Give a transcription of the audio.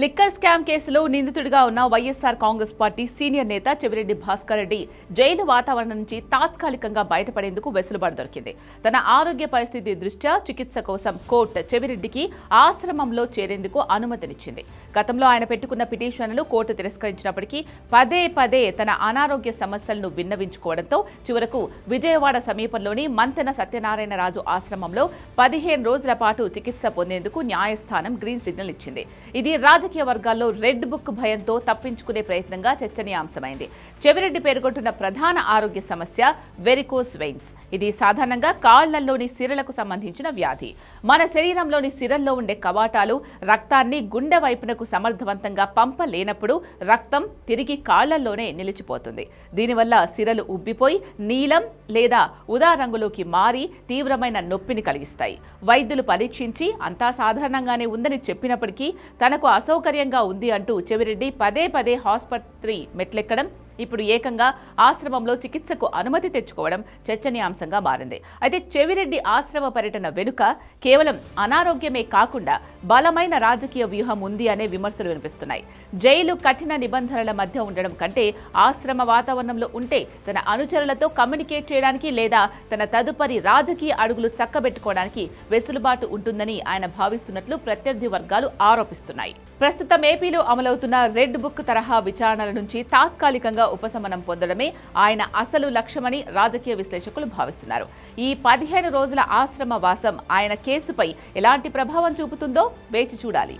Liquor scam కేసులో నిందితుడిగా ఉన్న వైఎస్ఆర్ కాంగ్రెస్ పార్టీ సీనియర్ నేత చెవిరెడ్డి భాస్కర్ రెడ్డి జైలు వాతావరణం నుంచి తాత్కాలికంగా బయటపడేందుకు వెసులుబాటు దొరికింది. తన ఆరోగ్య పరిస్థితి దృష్ట్యా చికిత్స కోసం కోర్టు చెవిరెడ్డికి ఆశ్రమంలో చేరేందుకు అనుమతినిచ్చింది. గతంలో ఆయన పెట్టుకున్న పిటిషన్లు కోర్టు తిరస్కరించినప్పటికీ పదే పదే తన అనారోగ్య సమస్యలను విన్నవించుకోవడంతో చివరకు విజయవాడ సమీపంలోని మంతెన సత్యనారాయణ రాజు ఆశ్రమంలో పదిహేను రోజుల పాటు చికిత్స పొందేందుకు న్యాయస్థానం గ్రీన్ సిగ్నల్ ఇచ్చింది. ఇది రాజకీయ వర్గాల్లో రెడ్ బుక్ భయంతో తప్పించుకునే ప్రయత్నంగా చర్చనీయాంశమైంది. చెవిరెడ్డి పేర్కొంటున్న ప్రధాన ఆరోగ్య సమస్య వెరికోస్ వెయిన్స్. ఇది సాధారణంగా కాళ్ళలోని సిరలకు సంబంధించిన వ్యాధి. మన శరీరంలోని సిరల్లో ఉండే కవాటాలు రక్తాన్ని గుండె వైపునకు సమర్థవంతంగా పంపలేనప్పుడు రక్తం తిరిగి కాళ్ళలోనే నిలిచిపోతుంది. దీనివల్ల సిరలు ఉబ్బిపోయి నీలం లేదా ఉదా రంగులోకి మారి తీవ్రమైన నొప్పిని కలిగిస్తాయి. వైద్యులు పరీక్షించి అంతా సాధారణంగానే ఉందని చెప్పినప్పటికీ తనకు అసౌకర్యంగా ఉంది అంటూ చెవిరెడ్డి పదే పదే ఆసుపత్రి మెట్లెక్కడం ఇప్పుడు ఏకంగా ఆశ్రమంలో చికిత్సకు అనుమతి తెచ్చుకోవడం చర్చనీయాంశంగా మారింది. అయితే చెవిరెడ్డి ఆశ్రమ పర్యటన వెనుక కేవలం అనారోగ్యమే కాకుండా బలమైన రాజకీయ వ్యూహం ఉంది అనే విమర్శలు వినిపిస్తున్నాయి. జైలు కఠిన నిబంధనల మధ్య ఉండడం కంటే ఆశ్రమ వాతావరణంలో ఉంటే తన అనుచరులతో కమ్యూనికేట్ చేయడానికి లేదా తన తదుపరి రాజకీయ అడుగులు చక్కబెట్టుకోవడానికి వెసులుబాటు ఉంటుందని ఆయన భావిస్తున్నట్లు ప్రత్యర్థి వర్గాలు ఆరోపిస్తున్నాయి. ప్రస్తుతం ఏపీలో అమలవుతున్న రెడ్ బుక్ తరహా విచారణల నుంచి తాత్కాలికంగా ఉపశమనం పొందడమే ఆయన అసలు లక్ష్యమని రాజకీయ విశ్లేషకులు భావిస్తున్నారు. ఈ పదిహేను రోజుల ఆశ్రమ వాసం ఆయన కేసుపై ఎలాంటి ప్రభావం చూపుతుందో వేచి చూడాలి.